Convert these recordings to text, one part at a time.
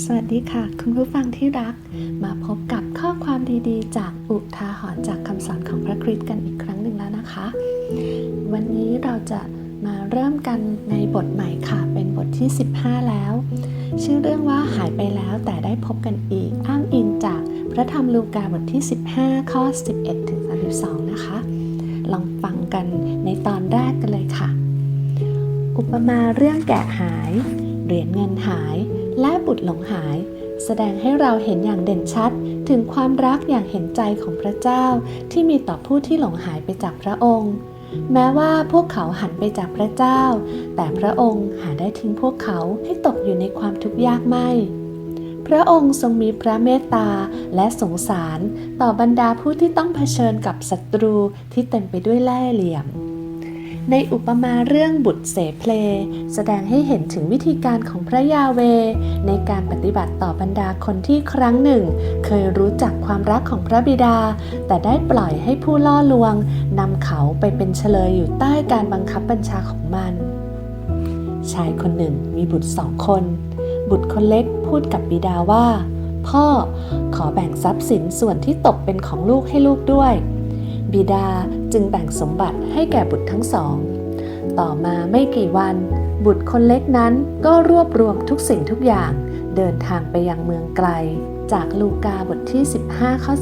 สวัสดีค่ะ คุณผู้ฟังที่รัก มาพบกับข้อความดีๆ จากอุทาหรณ์จากคำสอนของพระคริสต์กันอีกครั้งหนึ่งแล้วนะคะ วันนี้เราจะมาเริ่มกันในบทใหม่ค่ะ เป็นบทที่ 15 แล้ว ชื่อเรื่องว่าหายไปแล้วแต่ได้พบกันอีกอ้างอิงจากพระธรรมลูกาบทที่ 15 ข้อ 11ถึง32 นะคะ ลองฟังกันในตอนแรกกันเลยค่ะ อุปมาเรื่องแกะหาย เหรียญเงินหายและบุตร หลงหาย แสดงให้เราเห็นอย่างเด่นชัด ถึงความรักอย่างเห็นใจของพระเจ้า ที่มีต่อผู้ที่หลงหายไปจากพระองค์ แม้ว่าพวกเขาหันไปจากพระเจ้า แต่พระองค์หาได้ทิ้งพวกเขาให้ตกอยู่ในความทุกข์ยากไม่พระองค์ทรงมีพระเมตตาและสงสาร ต่อบรรดาผู้ที่ต้องเผชิญกับศัตรูที่เต็มไปด้วยแล่เหลี่ยม ในอุปมาเรื่องบุตรเสเพล แสดงให้เห็นถึงวิธีการของพระยาเว ในการปฏิบัติต่อบรรดาคนที่ครั้งหนึ่ง เคยรู้จักความรักของพระบิดา แต่ได้ปล่อยให้ผู้ล่อลวงนำเขาไปเป็นเฉลยอยู่ใต้การบังคับบัญชาของมัน ชายคนหนึ่งมีบุตรสองคน บุตรคนเล็กพูดกับบิดาว่า พ่อขอแบ่งทรัพย์สินส่วนที่ตกเป็นของลูกให้ลูกด้วย บิดาจึงแบ่งสมบัติให้แก่บุตรทั้งสอง ต่อมาไม่กี่วัน บุตรคนเล็กนั้นก็รวบรวมทุกสิ่งทุกอย่าง เดินทางไปยังเมืองไกล จากลูกาบทที่ 15ข้อ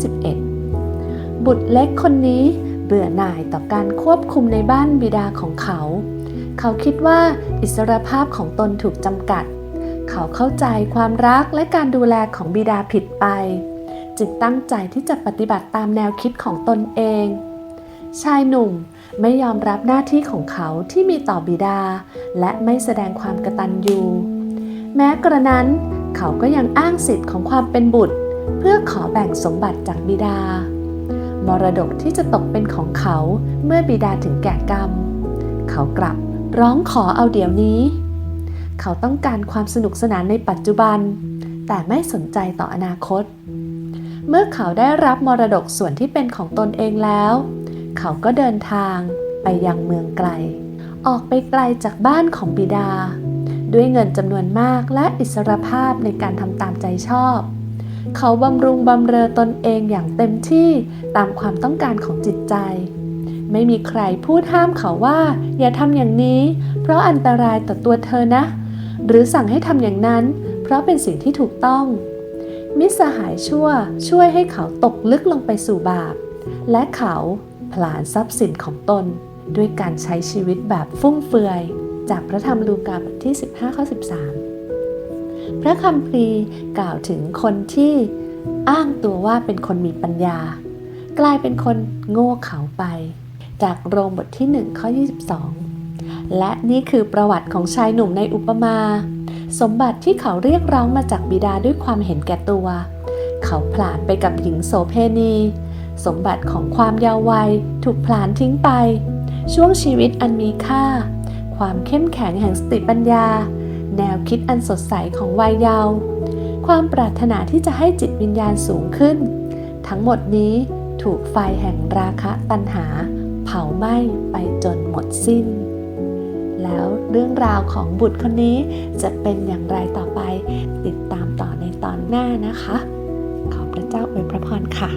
11 บุตรเล็กคนนี้เบื่อหน่ายต่อการควบคุมในบ้านบิดาของเขา เขาคิดว่าอิสรภาพของตนถูกจำกัด เขาเข้าใจความรักและการดูแลของบิดาผิดไป จึงตั้งใจที่จะปฏิบัติตามแนวคิดของตนเอง ชายหนุ่มไม่ยอมรับหน้าที่ของเขาที่มีต่อบิดา และไม่แสดงความกตัญญูแม้กระนั้นเขาก็ยังอ้างสิทธิ์ของความเป็นบุตร เพื่อขอแบ่งสมบัติจากบิดา มรดกที่จะตกเป็นของเขาเมื่อบิดาถึงแก่กรรม เขากลับร้องขอเอาเดี๋ยวนี้ เขาต้องการความสนุกสนานในปัจจุบัน แต่ไม่สนใจต่ออนาคต เมื่อเขาได้รับมรดกส่วนที่เป็นของตนเองแล้ว เขาก็เดินทางไปยังเมืองไกล ออกไปไกลจากบ้านของบิดา ด้วยเงินจำนวนมากและอิสรภาพในการทำตามใจชอบ เขาบำรุงบำเรอตนเองอย่างเต็มที่ตามความต้องการของจิตใจ ไม่มีใครพูดห้ามเขาว่า อย่าทำอย่างนี้ เพราะอันตรายต่อตัวเธอนะ หรือสั่งให้ทำอย่างนั้น เพราะเป็นสิ่งที่ถูกต้อง มิสหายชั่วช่วยให้เขาตกลึกลงไปสู่บาป และเขาผลาญทรัพย์สินของตน ด้วยการใช้ชีวิตแบบฟุ่มเฟือย จากพระธรรมลูกาบทที่ 15ข้อ13 พระคัมภีร์กล่าวถึงคนที่อ้างตัวว่าเป็นคนมีปัญญา กลายเป็นคนโง่เขลาไป จากโรมบทที่1ข้อ22 และนี่คือประวัติของชายหนุ่มในอุปมา สมบัติที่เขาเรียกร้องมาจากบิดาด้วยความเห็นแก่ตัว เขาผลาญไปกับหญิงโสเพณี สมบัติของความยาววัยถูกผลาญทิ้งไป ช่วงชีวิตอันมีค่า ความเข้มแข็งแห่งสติปัญญา แนวคิดอันสดใสของวัยเยาว์ความปรารถนาที่จะให้จิตวิญญาณสูงขึ้น ทั้งหมดนี้ถูกไฟแห่งราคะตัณหา เผาไหม้ไปจนหมดสิ้น แล้วเรื่องราวของบุตรคนนี้จะเป็นอย่างไรต่อไป ติดตามต่อในตอนหน้านะคะ ขอพระเจ้าอวยพระพรค่ะ